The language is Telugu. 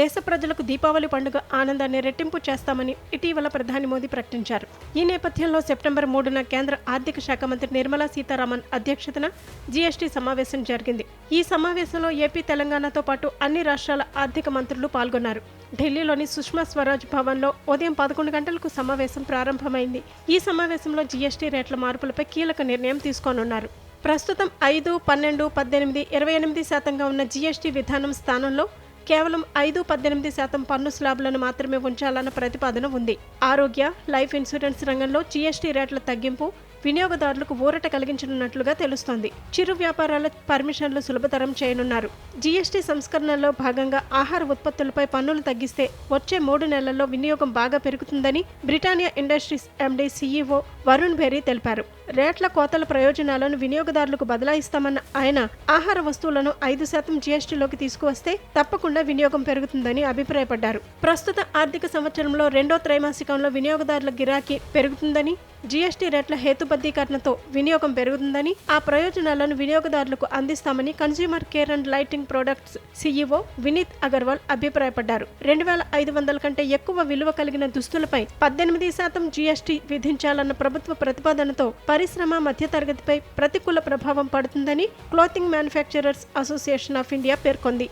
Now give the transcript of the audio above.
దేశ ప్రజలకు దీపావళి పండుగ ఆనందాన్ని రెట్టింపు చేస్తామని ఇటీవల ప్రధాని మోదీ ప్రకటించారు. ఈ నేపథ్యంలో సెప్టెంబర్ మూడున కేంద్ర ఆర్థిక శాఖ మంత్రి నిర్మలా సీతారామన్ అధ్యక్షతన జీఎస్టీ సమావేశం జరిగింది. ఈ సమావేశంలో ఏపీ తెలంగాణతో పాటు అన్ని రాష్ట్రాల ఆర్థిక మంత్రులు పాల్గొన్నారు. ఢిల్లీలోని సుష్మా స్వరాజ్ భవన్లో ఉదయం పదకొండు గంటలకు సమావేశం ప్రారంభమైంది. ఈ సమావేశంలో జీఎస్టీ రేట్ల మార్పులపై కీలక నిర్ణయం తీసుకోనున్నారు. ప్రస్తుతం ఐదు పన్నెండు పద్దెనిమిది ఇరవై ఎనిమిది శాతంగా ఉన్న జీఎస్టీ విధానం స్థానంలో కేవలం ఐదు పద్దెనిమిది శాతం పన్ను స్లాబ్లను మాత్రమే ఉంచాలన్న ప్రతిపాదన ఉంది. ఆరోగ్య లైఫ్ ఇన్సూరెన్స్ రంగంలో జీఎస్టీ రేట్ల తగ్గింపు వినియోగదారులకు ఊరట కలిగించనున్నట్లుగా తెలుస్తోంది. చిరు వ్యాపారాల పర్మిషన్లు సులభతరం చేయనున్నారు. జీఎస్టీ సంస్కరణలో భాగంగా ఆహార ఉత్పత్తులపై పన్నులు తగ్గిస్తే వచ్చే మూడు నెలల్లో వినియోగం బాగా పెరుగుతుందని Britannia industries MD CEO Varun Berry తెలిపారు. రేట్ల కోతల ప్రయోజనాలను వినియోగదారులకు బదలాయిస్తామన్న ఆయన ఆహార వస్తువులను ఐదు శాతం జీఎస్టీలోకి తీసుకువస్తే తప్పకుండా వినియోగం పెరుగుతుందని అభిప్రాయపడ్డారు. ప్రస్తుత ఆర్థిక సంవత్సరంలో రెండో త్రైమాసికంలో వినియోగదారుల గిరాకీ పెరుగుతుందని జీఎస్టీ రేట్ల హేతుబద్ధీకరణతో వినియోగం పెరుగుతుందని ఆ ప్రయోజనాలను వినియోగదారులకు అందిస్తామని consumer care and lighting products CEO Vineet Agarwal అభిప్రాయపడ్డారు. రెండు వేల ఐదు వందల కంటే ఎక్కువ విలువ కలిగిన దుస్తులపై పద్దెనిమిది శాతం జీఎస్టీ విధించాలన్న ప్రభుత్వ ప్రతిపాదనతో పరిశ్రమ మధ్యతరగతిపై ప్రతికూల ప్రభావం పడుతుందని clothing manufacturers association of India పేర్కొంది.